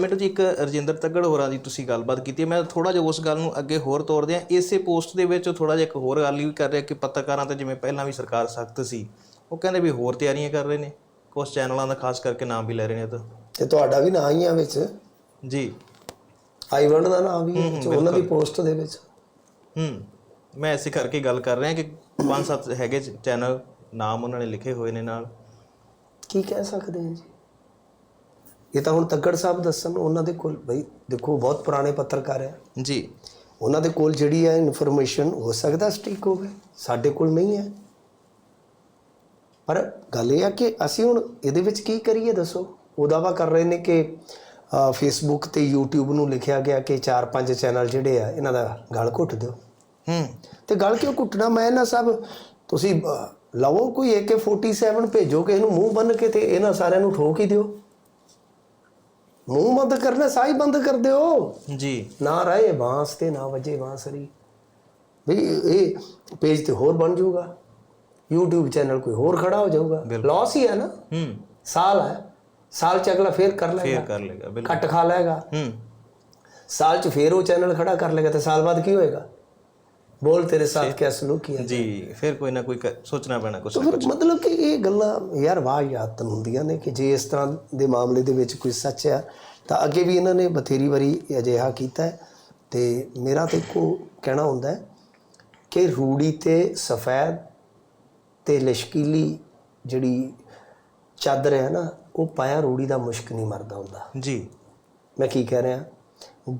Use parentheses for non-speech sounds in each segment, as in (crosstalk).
ਮੈਨੂੰ ਜੀ ਇੱਕ ਰਜਿੰਦਰ ਤੱਗੜ ਹੋਰਾਂ ਦੀ ਤੁਸੀਂ ਗੱਲਬਾਤ ਕੀਤੀ ਹੈ। ਮੈਂ ਥੋੜਾ ਜਿਹਾ ਉਸ ਗੱਲ ਨੂੰ ਅੱਗੇ ਹੋਰ ਤੋਰਦੇ ਆ ਇਸੇ ਪੋਸਟ ਦੇ ਵਿੱਚ ਥੋੜਾ ਜਿਹਾ ਇੱਕ ਹੋਰ ਗੱਲ ਵੀ ਕਰ ਰਿਹਾ ਕਿ ਪੱਤਰਕਾਰਾਂ ਤੇ ਜਿਵੇਂ ਪਹਿਲਾਂ ਵੀ ਸਰਕਾਰ ਸਖਤ ਸੀ ਉਹ ਕਹਿੰਦੇ ਵੀ ਹੋਰ ਤਿਆਰੀਆਂ ਕਰ ਰਹੇ ਨੇ। ਕੁਝ ਚੈਨਲਾਂ ਦਾ ਖਾਸ ਕਰਕੇ ਨਾਮ ਵੀ ਲੈ ਰਹੇ ਨੇ ਤਾਂ। ਤੇ ਤੁਹਾਡਾ ਵੀ ਨਾਂ ਹੀ ਆ ਵਿੱਚ? ਜੀ। ਆਈਵਰਡ ਦਾ ਨਾਮ ਵੀ ਹੈ ਉਹਨਾਂ ਦੀ ਪੋਸਟ ਦੇ ਵਿੱਚ? ਹੂੰ ਮੈਂ ਇਸੇ ਕਰਕੇ ਗੱਲ ਕਰ ਰਿਹਾ ਕਿ ਪੰਜ ਸੱਤ ਹੈਗੇ ਚੈਨਲ ਨਾਮ ਉਹਨਾਂ ਨੇ ਲਿਖੇ ਹੋਏ ਨੇ ਨਾਲ। ਕੀ ਕਹਿ ਸਕਦੇ ਹਾਂ ਜੀ? ਇਹ ਤਾਂ ਹੁਣ ਤੱਕੜ ਸਾਹਿਬ ਦੱਸਣ ਉਹਨਾਂ ਦੇ ਕੋਲ ਬਈ ਦੇਖੋ ਬਹੁਤ ਪੁਰਾਣੇ ਪੱਤਰਕਾਰ ਆ ਜੀ। ਉਹਨਾਂ ਦੇ ਕੋਲ ਜਿਹੜੀ ਹੈ ਇਨਫੋਰਮੇਸ਼ਨ ਹੋ ਸਕਦਾ ਸਟੀਕ ਹੋਵੇ ਸਾਡੇ ਕੋਲ ਨਹੀਂ ਹੈ। ਪਰ ਗੱਲ ਇਹ ਆ ਕਿ ਅਸੀਂ ਹੁਣ ਇਹਦੇ ਵਿੱਚ ਕੀ ਕਰੀਏ ਦੱਸੋ? ਉਹ ਦਾਵਾ ਕਰ ਰਹੇ ਨੇ ਕਿ ਫੇਸਬੁੱਕ ਤੇ YouTube ਨੂੰ ਲਿਖਿਆ ਗਿਆ ਕਿ ਚਾਰ ਪੰਜ ਚੈਨਲ ਜਿਹੜੇ ਆ ਇਹਨਾਂ ਦਾ ਗਲ ਘੁੱਟ ਦਿਓ। ਹੂੰ। ਤੇ ਗੱਲ ਕਿਉਂ ਘੁੱਟਣਾ? ਮੈਂ ਨਾ ਸਭ ਤੁਸੀਂ ਲਵੋ ਕੋਈ AK47 ਭੇਜੋ ਕਿ ਇਹਨੂੰ ਮੂੰਹ ਬੰਨ ਕੇ ਤੇ ਇਹਨਾਂ ਸਾਰਿਆਂ ਨੂੰ ਠੋਕ ਹੀ ਦਿਓ। ਮੂੰਹ ਬੰਦ ਕਰਨਾ ਸਾਈ ਬੰਦ ਕਰ ਦਿਓ। ਜੀ। ਨਾ ਰਹੇ ਬਾਂਸ ਤੇ ਨਾ ਵਜੇ ਬਾਂਸਰੀ। ਵੀ ਇਹ ਪੇਜ ਤੇ ਹੋਰ ਬਣ ਜਾਊਗਾ। YouTube ਚੈਨਲ ਕੋਈ ਹੋਰ ਖੜਾ ਹੋ ਜਾਊਗਾ। ਲਾਸ ਹੀ ਹੈ ਨਾ। ਹੂੰ। ਸਾਲ ਹੈ। ਸਾਲ ਚ ਅਗਲਾ ਫੇਰ ਕਰ ਫੇਰ ਲਏਗਾ ਕਰ ਲੇਗਾ ਬਿਲਕੁਲ। ਕੱਟ ਖਾ ਲਏਗਾ। ਹੂੰ। ਸਾਲ ਚ ਫੇਰ ਉਹ ਚੈਨਲ ਖੜਾ ਕਰ ਲੇਗਾ ਤੇ ਸਾਲ ਬਾਅਦ ਕੀ ਹੋਏਗਾ? ਬੋਲ ਤੇਰੇ ਸਾਥ ਕਿਆ ਸਲੂਕ ਕੀਆ ਜੀ ਫਿਰ ਕੋਈ ਨਾ ਕੋਈ ਕ- ਸੋਚਣਾ ਪੈਣਾ ਕੁਛ ਮਤਲਬ ਕਿ ਇਹ ਗੱਲਾਂ ਯਾਰ ਵਾਹ ਯਾਦ ਹੁੰਦੀਆਂ ਨੇ ਕਿ ਜੇ ਇਸ ਤਰ੍ਹਾਂ ਦੇ ਮਾਮਲੇ ਦੇ ਵਿੱਚ ਕੋਈ ਸੱਚ ਆ ਤਾਂ ਅੱਗੇ ਵੀ ਇਹਨਾਂ ਨੇ ਬਥੇਰੀ ਵਾਰੀ ਅਜਿਹਾ ਕੀਤਾ ਹੈ। ਤੇ ਮੇਰਾ ਤੇ ਇੱਕੋ ਕਹਿਣਾ ਹੁੰਦਾ ਹੈ ਕਿ ਰੂੜੀ ਤੇ ਸਫੈਦ ਤੇ ਲਸ਼ਕੀਲੀ ਜਿਹੜੀ ਚਾਦਰ ਹੈ ਨਾ ਉਹ ਪਾਇਆ ਰੂੜੀ ਦਾ ਮੁਸ਼ਕ ਨਹੀਂ ਮਰਦਾ ਹੁੰਦਾ। ਜੀ। ਮੈਂ ਕੀ ਕਹਿ ਰਿਹਾ?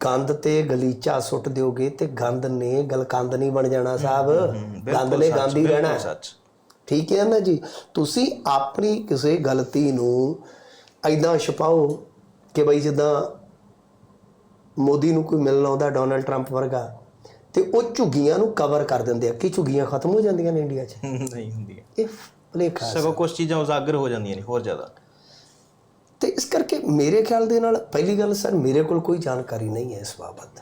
ਗੰਦ ਤੇ ਗਲੀਚਾ ਸੁੱਟ ਦਿਓਗੇ ਤੇ ਗੰਦ ਨੇ ਗਲਕੰਦ ਨਹੀਂ ਬਣ ਜਾਣਾ ਸਾਹਿਬ। ਗੰਦ ਨੇ ਗੰਦ ਹੀ ਰਹਿਣਾ। ਸੱਚ। ਠੀਕ ਹੈ ਨਾ ਜੀ? ਤੁਸੀਂ ਆਪਣੀ ਕਿਸੇ ਗਲਤੀ ਨੂੰ ਐਦਾਂ ਛਪਾਓ ਕਿ ਬਈ ਜਿੱਦਾਂ ਮੋਦੀ ਨੂੰ ਕੋਈ ਮਿਲਣ ਆਉਂਦਾ ਡੋਨਲਡ ਟਰੰਪ ਵਰਗਾ ਤੇ ਉਹ ਝੁੱਗੀਆਂ ਨੂੰ ਕਵਰ ਕਰ ਦਿੰਦੇ ਆ। ਕਿ ਝੁੱਗੀਆਂ ਖਤਮ ਹੋ ਜਾਂਦੀਆਂ ਨੇ ਇੰਡੀਆ 'ਚ? (laughs) ਨਹੀਂ ਹੁੰਦੀ ਇਹ ਭੁਲੇਖਾ ਸਗੋਂ ਕੁਝ ਚੀਜ਼ਾਂ ਉਜਾਗਰ ਹੋ ਜਾਂਦੀਆਂ ਨੇ ਹੋਰ ਜ਼ਿਆਦਾ। ਤੇ ਇਸ ਕਰਕੇ ਮੇਰੇ ਖਿਆਲ ਦੇ ਨਾਲ ਪਹਿਲੀ ਗੱਲ ਸਰ ਮੇਰੇ ਕੋਲ ਕੋਈ ਜਾਣਕਾਰੀ ਨਹੀਂ ਹੈ ਇਸ ਬਾਬਤ।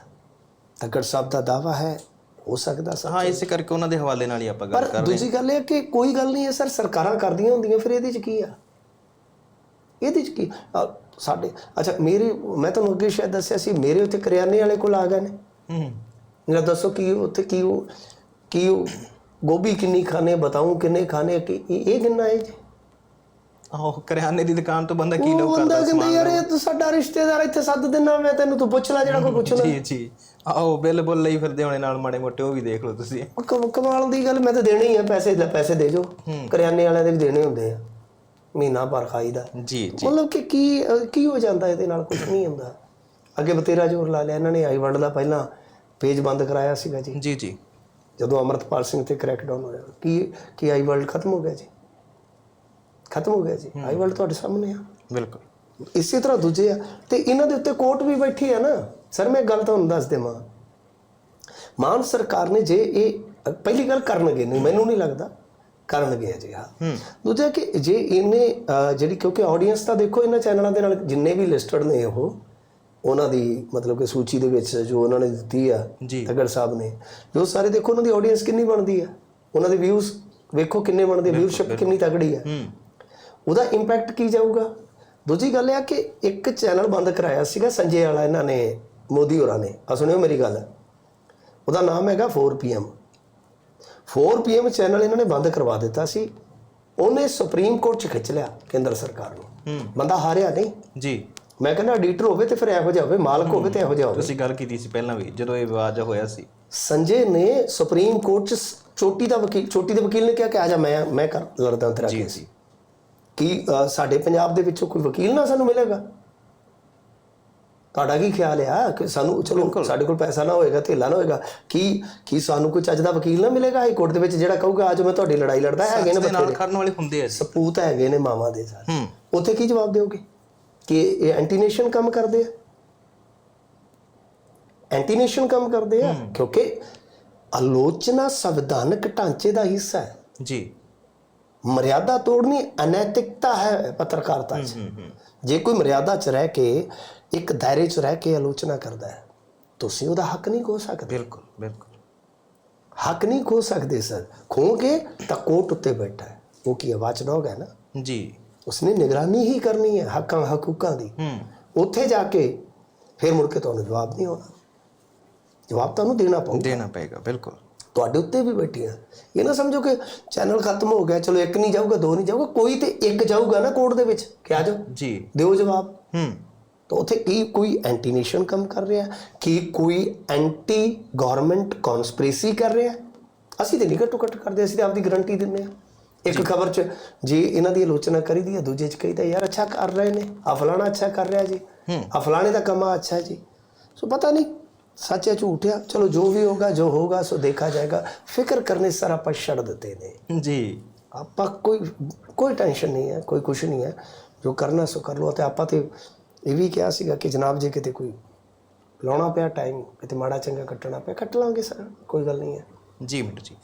ਤੱਕੜ ਸਾਹਿਬ ਦਾ ਦਾਵਾ ਹੈ ਹੋ ਸਕਦਾ ਸਰ। ਹਾਂ ਇਸੇ ਕਰਕੇ ਉਹਨਾਂ ਦੇ ਹਵਾਲੇ ਨਾਲ ਹੀ ਆਪਾਂ ਗੱਲ ਪਰ ਦੂਜੀ ਗੱਲ ਇਹ ਹੈ ਕਿ ਕੋਈ ਗੱਲ ਨਹੀਂ ਹੈ ਸਰ ਸਰਕਾਰਾਂ ਕਰਦੀਆਂ ਹੁੰਦੀਆਂ ਫਿਰ ਇਹਦੇ 'ਚ ਕੀ ਆ? ਇਹਦੇ 'ਚ ਕੀ? ਸਾਡੇ ਅੱਛਾ ਮੇਰੇ ਮੈਂ ਤੁਹਾਨੂੰ ਅੱਗੇ ਸ਼ਾਇਦ ਦੱਸਿਆ ਸੀ ਮੇਰੇ ਉੱਤੇ ਕਰਿਆਨੇ ਵਾਲੇ ਕੋਲ ਆ ਗਏ ਨੇ। ਹੂੰ। ਮੇਰਾ ਦੱਸੋ ਕੀ ਉੱਥੇ ਕੀ ਉਹ ਕੀ ਉਹ ਗੋਭੀ ਕਿੰਨੀ ਖਾਣੇ ਬਤਾਉਂ ਕਿੰਨੇ ਖਾਣੇ ਕਿ ਇਹ ਕਿੰਨਾ ਹੈ ਜੀ? ਆਹੋ ਕਰਿਆਨੇ ਦੀ ਦੁਕਾਨ ਤੋਂ ਬੰਦਾ ਕੀ ਉਹ ਲੋਕ ਬੰਦਾ ਕਰਦਾ ਕਹਿੰਦਾ ਯਾਰ ਇਹ ਤੂੰ ਸਾਡਾ ਰਿਸ਼ਤੇਦਾਰ ਇੱਥੇ ਸੱਦ ਦਿਨਾ ਮੈਂ ਤੈਨੂੰ ਤੂੰ ਪੁੱਛ ਲੈ ਜਿਹੜਾ ਕੋਈ ਪੁੱਛਣਾ ਜੀ ਜੀ। ਆਹੋ ਬਿੱਲ ਬੁੱਲ ਲਈ ਫਿਰਦੇ ਹੋਣੇ ਨਾਲ ਮਾੜੇ ਮੋਟੇ ਉਹ ਵੀ ਦੇਖ ਲਓ ਤੁਸੀਂ। ਉਹ ਕਮ- ਕਮਾਲ ਦੀ ਗੱਲ ਮੈਂ ਤਾਂ ਦੇਣੇ ਹੀ ਆ ਪੈਸੇ ਲੈ ਪੈਸੇ ਦੇ ਜੋ। ਕਰਿਆਨੇ ਵਾਲਿਆਂ ਦੇ ਵੀ ਦੇਣੇ ਹੁੰਦੇ ਆ। ਮਹੀਨਾ ਭਰ ਖਾਈਦਾ। ਜੀ ਜੀ। ਮਤਲਬ ਕਿ ਕੀ ਅਹ ਕੀ ਹੋ ਜਾਂਦਾ ਇਹਦੇ ਨਾਲ? ਕੁਝ ਨਹੀਂ ਹੁੰਦਾ। ਅੱਗੇ ਬਤੇਰਾ ਜ਼ੋਰ ਲਾ ਲਿਆ ਇਹਨਾਂ ਨੇ ਆਈ ਵੰਡ ਦਾ ਪਹਿਲਾਂ। ਪੇਜ ਬੰਦ ਕਰਾਇਆ ਸੀਗਾ ਜੀ। ਜੀ ਜੀ। ਜਦੋਂ ਅਮਰਤਪਾਲ ਸਿੰਘ ਤੇ ਕ੍ਰੈਕਡਾਊਨ ਹੋਇਆ। ਕੀ ਕੀ ਆਈ ਵਰਲਡ ਖਤਮ ਹੋ ਗਿਆ ਜੀ? ਖਤਮ ਹੋ ਗਿਆ ਜੀ। ਆਈ ਵਰਲਡ ਤੁਹਾਡੇ ਸਾਹਮਣੇ ਆ। ਬਿਲਕੁਲ। ਇਸੇ ਤਰ੍ਹਾਂ ਦੂਜੇ ਆ। ਤੇ ਇਹਨਾਂ ਦੇ ਉੱਤੇ ਕੋਰਟ ਵੀ ਬੈਠੀ ਆ ਨਾ। ਸਰ ਮੈਂ ਗੱਲ ਤੁਹਾਨੂੰ ਦੱਸ ਦੇਵਾਂ। ਮਾਨ ਸਰਕਾਰ ਨੇ ਜੇ ਇਹ ਪਹਿਲੀ ਗੱਲ ਕਰਨਗੇ ਨਹੀਂ ਮੈਨੂੰ ਨਹੀਂ ਲੱਗਦਾ। ਕਰਨਗੇ ਜੀ ਹਾਂ। ਦੂਜਾ ਕਿ ਜੇ ਇਹਨੇ ਜਿਹੜੀ ਕਿਉਂਕਿ ਆਡੀਅנס ਤਾਂ ਦੇਖੋ ਇਹਨਾਂ ਚੈਨਲਾਂ ਦੇ ਨਾਲ ਜਿੰਨੇ ਵੀ ਲਿਸਟਡ ਨੇ ਉਹ ਉਹਨਾਂ ਦੀ ਮਤਲਬ ਕਿ ਸੂਚੀ ਦੇ ਵਿੱਚ ਜੋ ਉਹਨਾਂ ਨੇ ਦਿੱਤੀ ਆ ਤਗੜ ਸਾਹਿਬ ਨੇ ਜੋ ਸਾਰੇ ਦੇਖੋ ਉਹਨਾਂ ਦੀ ਆਡੀਅנס ਕਿੰਨੀ ਬਣਦੀ ਆ। ਉਹਨਾਂ ਦੇ ਵਿਊਜ਼ ਵੇਖੋ ਕਿੰਨੇ ਬਣਦੇ ਵਿਊਸ਼ਿਪ ਕਿੰਨੀ ਤਗੜੀ ਆ। ਉਹਦਾ ਇੰਪੈਕਟ ਕੀ ਜਾਊਗਾ? ਦੂਜੀ ਗੱਲ ਇਹ ਆ ਕਿ ਇੱਕ ਚੈਨਲ ਬੰਦ ਕਰਾਇਆ ਸੀਗਾ ਸੰਜੇ ਵਾਲਾ ਇਹਨਾਂ ਨੇ ਮੋਦੀ ਹੋਰਾਂ ਨੇ। ਆ ਸੁਣਿਓ ਮੇਰੀ ਗੱਲ। ਉਹਦਾ ਨਾਮ ਹੈਗਾ 4pm 4pm ਚੈਨਲ ਇਹਨਾਂ ਨੇ ਬੰਦ ਕਰਵਾ ਦਿੱਤਾ ਸੀ। ਉਹਨੇ ਸੁਪਰੀਮ ਕੋਰਟ 'ਚ ਖਿੱਚ ਲਿਆ ਕੇਂਦਰ ਸਰਕਾਰ ਨੂੰ। ਬੰਦਾ ਹਾਰਿਆ ਨਹੀਂ। ਜੀ। ਮੈਂ ਕਹਿੰਦਾ ਐਡੀਟਰ ਹੋਵੇ ਤੇ ਫਿਰ ਇਹੋ ਜਿਹਾ ਹੋਵੇ ਮਾਲਕ ਹੋਵੇ ਤੇ ਇਹੋ ਜਿਹਾ ਹੋਵੇ। ਤੁਸੀਂ ਗੱਲ ਕੀਤੀ ਸੀ ਪਹਿਲਾਂ ਵੀ ਜਦੋਂ ਇਹ ਵਿਵਾਦ ਹੋਇਆ ਸੀ। ਸੰਜੇ ਨੇ ਸੁਪਰੀਮ ਕੋਰਟ 'ਚ ਚੋਟੀ ਦਾ ਵਕੀਲ ਚੋਟੀ ਦੇ ਵਕੀਲ ਨੇ ਕਿਹਾ ਕਿ ਆ ਜਾ ਮੈਂ ਮੈਂ ਕਰ ਲੜਦਾ ਤੇਰਾ ਕੇਸ। ਜੀ। ਕੀ ਸਾਡੇ ਪੰਜਾਬ ਦੇ ਵਿੱਚੋਂ ਕੋਈ ਵਕੀਲ ਨਾ ਸਾਨੂੰ ਮਿਲੇਗਾ? ਤੁਹਾਡਾ ਕੀ ਖਿਆਲ ਆ? ਕਿ ਸਾਨੂੰ ਚਲੋ ਸਾਡੇ ਕੋਲ ਪੈਸਾ ਨਾ ਹੋਏਗਾ ਧੇਲਾ ਨਾ ਹੋਏਗਾ ਕੀ ਕੀ ਸਾਨੂੰ ਕੋਈ ਚੱਜ ਦਾ ਵਕੀਲ ਨਾ ਮਿਲੇਗਾ ਹਾਈ ਕੋਰਟ ਦੇ ਵਿੱਚ ਜਿਹੜਾ ਕਹੂਗਾ ਅੱਜ ਮੈਂ ਤੁਹਾਡੀ ਲੜਾਈ ਲੜਦਾ ਹੈਗੇ ਨੇ ਦੇ ਨਾਲ ਖੜਨ ਵਾਲੇ ਹੁੰਦੇ ਆ ਸਪੂਤ ਹੈਗੇ ਨੇ ਮਾਵਾਂ ਦੇ ਸਾਰੇ। ਉੱਥੇ ਕੀ ਜਵਾਬ ਦਿਓਗੇ? ਕਿ ਇਹ ਐਂਟੀਨੇਸ਼ਨ ਕੰਮ ਕਰਦੇ ਆ? ਐਂਟੀਨੇਸ਼ਨ ਕੰਮ ਕਰਦੇ ਆ? ਕਿਉਂਕਿ ਆਲੋਚਨਾ ਸੰਵਿਧਾਨਕ ਢਾਂਚੇ ਦਾ ਹਿੱਸਾ ਹੈ। ਜੀ। ਮਰਿਆਦਾ ਤੋੜਨੀ ਅਨੈਤਿਕਤਾ ਹੈ ਪੱਤਰਕਾਰਤਾ 'ਚ। ਜੇ ਕੋਈ ਮਰਿਆਦਾ 'ਚ ਰਹਿ ਕੇ ਇੱਕ ਦਾਇਰੇ 'ਚ ਰਹਿ ਕੇ ਆਲੋਚਨਾ ਕਰਦਾ ਹੈ ਤੁਸੀਂ ਉਹਦਾ ਹੱਕ ਨਹੀਂ ਖੋ ਸਕਦੇ। ਬਿਲਕੁਲ ਬਿਲਕੁਲ। ਹੱਕ ਨਹੀਂ ਖੋ ਸਕਦੇ ਸਰ। ਖੋਗੇ ਤਾਂ ਕੋਰਟ ਉੱਤੇ ਬੈਠਾ ਹੈ। ਉਹ ਕੀ ਆਵਾਜ਼ ਡੋਗ ਹੈ ਨਾ? ਜੀ। ਉਸਨੇ ਨਿਗਰਾਨੀ ਹੀ ਕਰਨੀ ਹੈ ਹੱਕਾਂ ਹਕੂਕਾਂ ਦੀ। ਹੂੰ। ਉੱਥੇ ਜਾ ਕੇ ਫਿਰ ਮੁੜ ਕੇ ਤੁਹਾਨੂੰ ਜਵਾਬ ਨਹੀਂ ਆਉਣਾ ਜਵਾਬ ਤੁਹਾਨੂੰ ਦੇਣਾ ਪਊਗਾ। ਦੇਣਾ ਪਏਗਾ ਬਿਲਕੁਲ। ਤੁਹਾਡੇ ਉੱਤੇ ਵੀ ਬੈਠੀਆਂ। ਇਹ ਨਾ ਸਮਝੋ ਕਿ ਚੈਨਲ ਖਤਮ ਹੋ ਗਿਆ ਚਲੋ ਇੱਕ ਨਹੀਂ ਜਾਊਗਾ ਦੋ ਨਹੀਂ ਜਾਊਗਾ ਕੋਈ ਤੇ ਇੱਕ ਜਾਊਗਾ ਨਾ ਕੋਰਟ ਦੇ ਵਿੱਚ। ਕਿ ਆ ਜਾਓ ਜੀ। ਦਿਓ ਜਵਾਬ। ਹੂੰ। ਤਾਂ ਉੱਥੇ ਕੀ ਕੋਈ ਐਂਟੀ ਨੇਸ਼ਨ ਕੰਮ ਕਰ ਰਿਹਾ? ਕੀ ਕੋਈ ਐਂਟੀ ਗਵਰਨਮੈਂਟ ਕਨਸਪੀਰੇਸੀ ਕਰ ਰਿਹਾ? ਅਸੀਂ ਤੇ ਨਹੀਂ ਘੱਟੋ ਘੱਟ ਕਰਦੇ ਅਸੀਂ ਤੇ ਆਪਦੀ ਗਾਰੰਟੀ ਦਿੰਦੇ ਆ ਇੱਕ ਖਬਰ 'ਚ ਜੇ ਇਹਨਾਂ ਦੀ ਆਲੋਚਨਾ ਕਰੀਦੀ ਹੈ ਦੂਜੇ 'ਚ ਕਹੀਦਾ ਯਾਰ ਅੱਛਾ ਕਰ ਰਹੇ ਨੇ ਆ ਫਲਾਣਾ ਅੱਛਾ ਕਰ ਰਿਹਾ ਜੀ। ਆ ਫਲਾਣੇ ਦਾ ਕੰਮ ਅੱਛਾ ਹੈ ਜੀ। ਸੋ ਪਤਾ ਨਹੀਂ ਸੱਚ ਹੈ ਝੂਠ ਹੈ। ਚਲੋ ਜੋ ਵੀ ਹੋਗਾ ਜੋ ਹੋਗਾ ਸੋ ਦੇਖਾ ਜਾਏਗਾ। ਫਿਕਰ ਕਰਨੇ ਸਰ ਆਪਾਂ ਛੱਡ ਦਿੱਤੇ ਨੇ। ਜੀ। ਆਪਾਂ ਕੋਈ ਕੋਈ ਟੈਨਸ਼ਨ ਨਹੀਂ ਹੈ ਕੋਈ ਕੁਛ ਨਹੀਂ ਹੈ। ਜੋ ਕਰਨਾ ਸੋ ਕਰ ਲਓ। ਤੇ ਆਪਾਂ ਤੇ ਇਹ ਵੀ ਕਿਹਾ ਸੀਗਾ ਕਿ ਜਨਾਬ ਜੇ ਕਿਤੇ ਕੋਈ ਲਾਉਣਾ ਪਿਆ ਟਾਈਮ ਕਿਤੇ ਮਾੜਾ ਚੰਗਾ ਕੱਟਣਾ ਪਿਆ ਕੱਟ ਲਾਂਗੇ ਸਰ। ਕੋਈ ਗੱਲ ਨਹੀਂ ਹੈ। ਜੀ ਮਿੰਟ ਜੀ।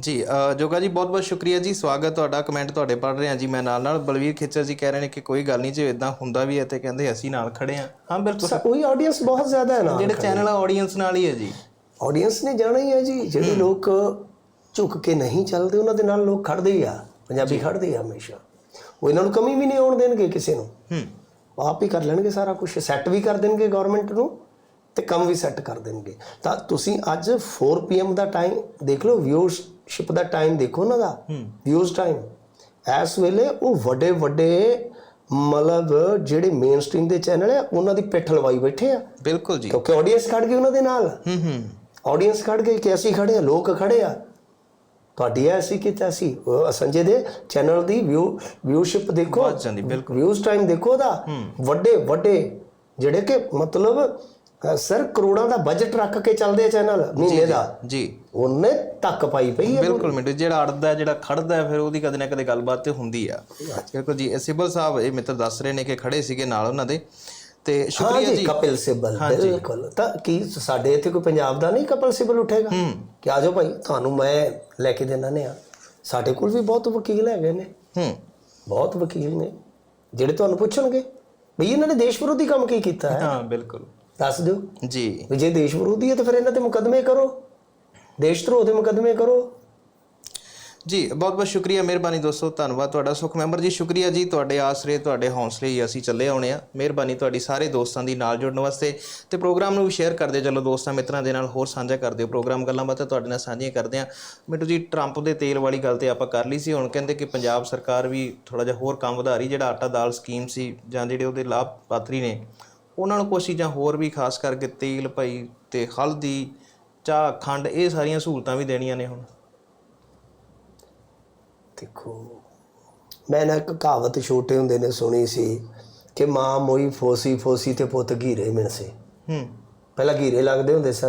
ਜੀ ਜੋਗਾ ਜੀ ਬਹੁਤ ਬਹੁਤ ਸ਼ੁਕਰੀਆ ਜੀ। ਸਵਾਗਤ ਤੁਹਾਡਾ ਕਮੈਂਟ ਤੁਹਾਡੇ ਪੜ ਰਹੇ ਹਾਂ ਜੀ ਮੈਂ ਨਾਲ ਨਾਲ ਬਲਵੀਰ ਖੇਚਰ ਜੀ ਕਹਿ ਰਹੇ ਨੇ ਕਿ ਕੋਈ ਗੱਲ ਨਹੀਂ ਜੇ ਇਦਾਂ ਹੁੰਦਾ ਵੀ ਹੈ ਤੇ ਕਹਿੰਦੇ ਅਸੀਂ ਨਾਲ ਖੜੇ ਹਾਂ। ਹਾਂ ਬਿਲਕੁਲ। ਉਹੀ ਆਡੀਅנס ਬਹੁਤ ਜ਼ਿਆਦਾ ਹੈ ਨਾ ਜਿਹੜੇ ਚੈਨਲ ਆ ਆਡੀਅנס ਨਾਲ ਹੀ ਹੈ ਜੀ। ਆਡੀਅנס ਨੇ ਜਾਣਾ ਹੀ ਹੈ ਜੀ। ਜਿਹੜੇ ਲੋਕ ਝੁਕ ਕੇ ਨਹੀਂ ਚੱਲਦੇ ਉਹਨਾਂ ਦੇ ਨਾਲ ਲੋਕ ਖੜਦੇ ਹੀ ਆ। ਪੰਜਾਬੀ ਖੜਦੇ ਆ ਹਮੇਸ਼ਾ। ਉਹ ਇਹਨਾਂ ਨੂੰ ਕਮੀ ਵੀ ਨਹੀਂ ਆਉਣ ਦੇਣਗੇ ਕਿਸੇ ਨੂੰ। ਹੂੰ। ਆਪ ਹੀ ਕਰ ਲੈਣਗੇ ਸਾਰਾ ਕੁਝ ਸੈੱਟ ਵੀ ਕਰ ਦੇਣਗੇ ਗਵਰਨਮੈਂਟ ਨੂੰ। ਤੇ ਕੰਮ ਵੀ ਸੈੱਟ ਕਰ ਦੇਣਗੇ। ਤਾਂ ਤੁਸੀਂ ਅੱਜ 4 ਪੀਐਮ ਦਾ ਟਾਈਮ ਦੇਖ ਲਓ ਵਿਊਸ਼ਿਪ ਦਾ ਟਾਈਮ ਦੇਖੋ ਨਾ ਦਾ। ਵਿਊਜ਼ ਟਾਈਮ ਇਸ ਵੇਲੇ ਉਹ ਵੱਡੇ ਵੱਡੇ ਮਤਲਬ ਜਿਹੜੇ ਮੇਨ ਸਟ੍ਰੀਮ ਦੇ ਚੈਨਲ ਹੈ ਉਹਨਾਂ ਦੀ ਪਿੱਠ ਲਵਾਈ ਬੈਠੇ ਆ। ਬਿਲਕੁਲ ਜੀ। ਕਿਉਂਕਿ ਆਡੀਅנס ਖੜ ਗਈ ਉਹਨਾਂ ਦੇ ਨਾਲ। ਹੂੰ ਹੂੰ। ਆਡੀਅנס ਖੜ ਗਈ ਕਿ ਅਸੀਂ ਖੜੇ ਆ ਲੋਕ ਖੜੇ ਆ। ਤੁਹਾਡੀ ਐਸੀ ਕੀਤਾ ਸੀ ਸੰਜੇ ਦੇ ਚੈਨਲ ਦੀ ਵਿਊ ਵਿਊਸ਼ਿਪ ਦੇਖੋ। ਬਿਲਕੁਲ। ਵਿਊਜ਼ ਟਾਈਮ ਦੇਖੋ ਦਾ ਵੱਡੇ ਵੱਡੇ ਜਿਹੜੇ ਕਿ ਮਤਲਬ ਸਰ ਕਰੋੜਾਂ ਦਾ ਬਜਟ ਰੱਖ ਕੇ ਚੱਲਦੇ ਆ ਚੈਨਲ ਮਹੀਨੇ ਦਾ। ਜੀ। ਉਹਨੇ ਤੱਕ ਪਾਈ ਪਈ ਹੈ। ਬਿਲਕੁਲ ਮਿੰਟੂ ਜਿਹੜਾ ਅੜਦਾ ਜਿਹੜਾ ਖੜਦਾ ਫਿਰ ਉਹਦੀ ਕਦੇ ਨਾ ਕਦੇ ਗੱਲਬਾਤ ਤੇ ਹੁੰਦੀ ਆ। ਬਿਲਕੁਲ ਜੀ ਸਿਬਲ ਸਾਹਿਬ ਇਹ ਮਿੱਤਰ ਦੱਸ ਰਹੇ ਨੇ ਕਿ ਖੜੇ ਸੀਗੇ ਨਾਲ ਉਹਨਾਂ ਦੇ। ਤੇ ਸ਼ੁਕਰੀਆ ਜੀ ਕਪਿਲ ਸਿਬਲ ਬਿਲਕੁਲ। ਤਾਂ ਕੀ ਸਾਡੇ ਇੱਥੇ ਕੋਈ ਪੰਜਾਬ ਦਾ ਨਹੀਂ ਕਪਿਲ ਸਿਬਲ ਉੱਠੇਗਾ? ਕਿ ਆ ਜਾਓ ਭਾਈ ਤੁਹਾਨੂੰ ਮੈਂ ਲੈ ਕੇ ਦੇਣਾ ਨੇ ਆ ਸਾਡੇ ਕੋਲ ਵੀ ਬਹੁਤ ਵਕੀਲ ਹੈਗੇ ਨੇ। ਹੂੰ। ਬਹੁਤ ਵਕੀਲ ਨੇ। ਜਿਹੜੇ ਤੁਹਾਨੂੰ ਪੁੱਛਣਗੇ ਵੀ ਇਹਨਾਂ ਨੇ ਦੇਸ਼ ਵਿਰੋਧੀ ਕੰਮ ਕੀ ਕੀਤਾ ਹੈ? ਹਾਂ ਬਿਲਕੁਲ। ਦੱਸ ਦਿਓ। ਜੀ। ਵੀ ਜੇ ਦੇਸ਼ ਵਿਰੋਧੀ ਹੈ ਤਾਂ ਫਿਰ ਇਹਨਾਂ ਤੇ ਮੁਕੱਦਮੇ ਕਰੋ। ਦੇਸ਼ ਧਰੋਹ ਦੇ ਮੁਕੱਦਮੇ ਕਰੋ। ਜੀ ਬਹੁਤ ਬਹੁਤ ਸ਼ੁਕਰੀਆ ਮਿਹਰਬਾਨੀ ਦੋਸਤੋ ਧੰਨਵਾਦ ਤੁਹਾਡਾ ਸੁਖ ਮੈਂਬਰ ਜੀ। ਸ਼ੁਕਰੀਆ ਜੀ ਤੁਹਾਡੇ ਆਸਰੇ ਤੁਹਾਡੇ ਹੌਸਲੇ ਹੀ ਅਸੀਂ ਚੱਲੇ ਆਉਣੇ ਆ ਮਿਹਰਬਾਨੀ ਤੁਹਾਡੀ ਸਾਰੇ ਦੋਸਤਾਂ ਦੀ ਨਾਲ ਜੁੜਨ ਵਾਸਤੇ। ਤੇ ਪ੍ਰੋਗਰਾਮ ਨੂੰ ਵੀ ਸ਼ੇਅਰ ਕਰਦੇ ਚਲੋ ਦੋਸਤਾਂ ਮਿੱਤਰਾਂ ਦੇ ਨਾਲ ਹੋਰ ਸਾਂਝਾ ਕਰਦੇ ਹੋ ਪ੍ਰੋਗਰਾਮ ਗੱਲਾਂ ਬਾਤਾਂ ਤੁਹਾਡੇ ਨਾਲ ਸਾਂਝੀਆਂ ਕਰਦੇ ਆ ਮਿੱਟੂ ਜੀ ਟਰੰਪ ਦੇ ਤੇਲ ਵਾਲੀ ਗੱਲ ਤੇ ਆਪਾਂ ਕਰ ਲਈ ਸੀ। ਹੁਣ ਕਹਿੰਦੇ ਕਿ ਪੰਜਾਬ ਸਰਕਾਰ ਵੀ ਥੋੜਾ ਜਿਹਾ ਹੋਰ ਕੰਮ ਵਧਾ ਰਹੀ। ਜਿਹੜਾ ਆਟਾ ਦਾਲ ਸਕੀਮ ਸੀ ਜਾਂ ਜਿਹੜੇ ਉਹਦੇ ਲਾਭ ਪਾਤਰੀ ਨੇ ਉਹਨਾਂ ਨੂੰ ਕੁਛ ਚੀਜ਼ਾਂ ਹੋਰ ਵੀ ਖਾਸ ਕਰਕੇ ਤੇਲ ਭਾਈ ਤੇ ਹਲਦੀ ਚਾਹ ਖੰਡ ਇਹ ਸਾਰੀਆਂ ਸਹੂਲਤਾਂ ਵੀ ਦੇਣੀਆਂ ਨੇ ਹੁਣ। ਦੇਖੋ ਮੈਂ ਨਾ ਇੱਕ ਕਹਾਵਤ ਛੋਟੇ ਹੁੰਦੇ ਨੇ ਸੁਣੀ ਸੀ ਕਿ ਮਾਂ ਮੋਈ ਫੋਸੀ ਫੋਸੀ ਤੇ ਪੁੱਤ ਘੀਰੇ ਮਿਣਸੇ ਹੂੰ। ਪਹਿਲਾਂ ਘੀਰੇ ਲੱਗਦੇ ਹੁੰਦੇ ਸਨ।